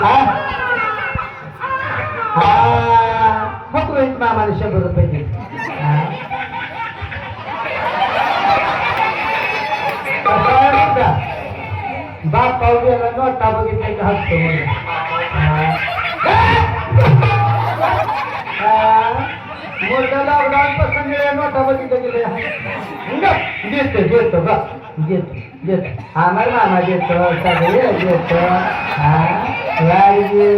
हा हा मग रोहित शंभर रुपये हा. बाप पाहू गेला नोटा बघितले का हसतो मोठा लॉकडाऊन पासून नोटा बघितलं गेले देतो देतो बा देतो देतो आम्हाला मामा देतो सगळे देतो हा वारगे.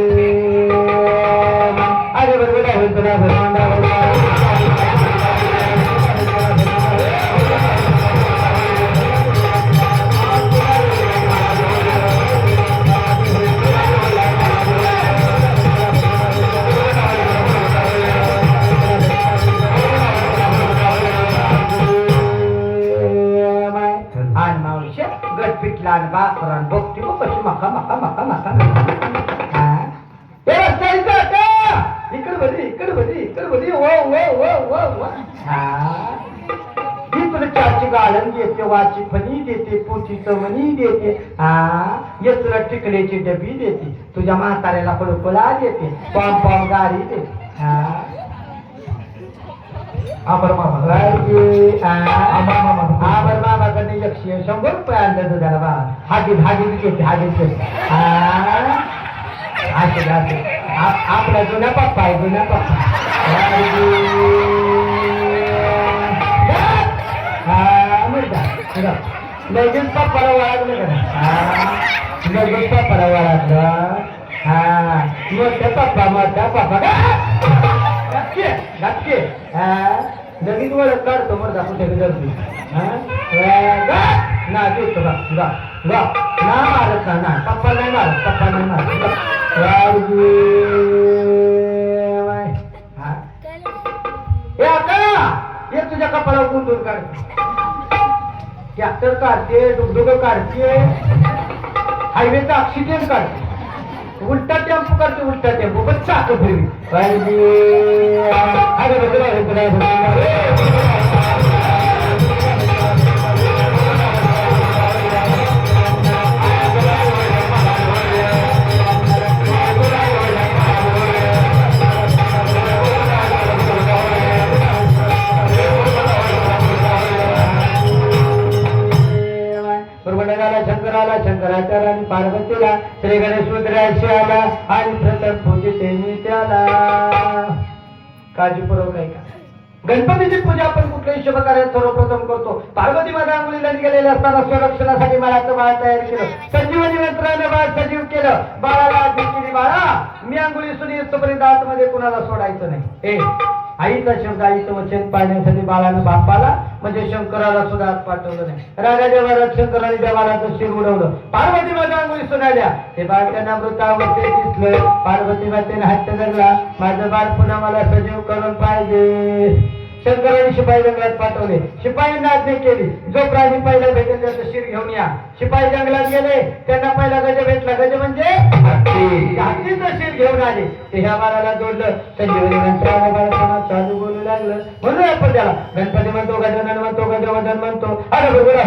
अरे गट पिटला आणि बाकरान बघते मग कशी मका मका मका मका हा? इकडे बरी इकडे बरी इकडे बरी वो वो वो हा? तुला चारची गाळण देते वाची फणी देते पोथीचं मणी देते. हा? ये तुला टिकल्याची डबी देते तुझ्या म्हाताऱ्याला फळफळा देते पॉम पॉम गाडी देते हा? आभार मामा. आभार मामा. मामाकडे एकशे शंभर रुपये आणलं तुझ्या बा. हागी हागी घेते हागी घेते. असं असं? आप- आपला जुना पप्पा आहे जुना पप्पा. राजे. हा, मुर्दा. मुर्दा. लगेच पप्पाला वळागलं का? हा, लगेच पप्पाला वळागलं हा. मोठा पप्पा मोठा पप्पा. गपके गपके हा? लगेच ओळख काढतो मुर्दा कुठे गर्दी हा? ना देतो गा गा गा ना मारत ना ना पप्पा नाही मारत पप्पा नाही मारत. गा. वारगी. वाय. हा. ए अक्का! ये तुझ्या कपाला गुंतून काढ. ट्रॅक्टर काढते डुगडुग काढते. हायवेचा ऑक्सिजन काढते. उलटा टेम्पो करते उलटा टेम्पो. बस चाक फिरवी. अरे बघ, शंकराला पार्वतीला श्री गणेश रुद्राशी आला आणि प्रथम पूजिते मी त्याला काळजीपूर्वक आहे का गणपतीची पूजा आपण कुठल्याही शुभ कार्यात सर्वप्रथम करतो. पार्वती माता अंगुलीला गेलेले असताना संरक्षणासाठी बाळाचं बाळ तयार केलं. संजीवनी यंत्राने बाळ सजीव केलं. बाळाला बाळा मी अंगुली सुनी येतोपर्यंत आतमध्ये कुणाला सोडायचं नाही? ए आईचा शब्द आईचं वचन पाळण्यासाठी बाळानं बापाला म्हणजे शंकराला सुद्धा आत पाठवलं नाही. राजा देवाला शंकराने देवालाचं शिर उडवलं. पार्वती माझ्या अंगुली सुनाल्या ते बाळ त्यांना मृतावरती दिसलं. पार्वती मातेने हट्ट धरला. माझं बाळ पुन्हा मला सजीव करून पाहिजे. शंकराने शिपाई जंगलात पाठवले. शिपायांना आज्ञा केली. जो प्राणी पहिला भेटेल शिर घेऊन या. शिपाई जंगलात गेले त्यांना पहिला गज भेटला. गज म्हणजे शिर घेऊन आले. ते ह्या बाळाला जोडलं. संजीवनी बाळाला चालू बोलू लागलं. म्हणून आपण त्याला गणपती म्हणतो गजानन म्हणतो गजवदन म्हणतो. अरे बघूया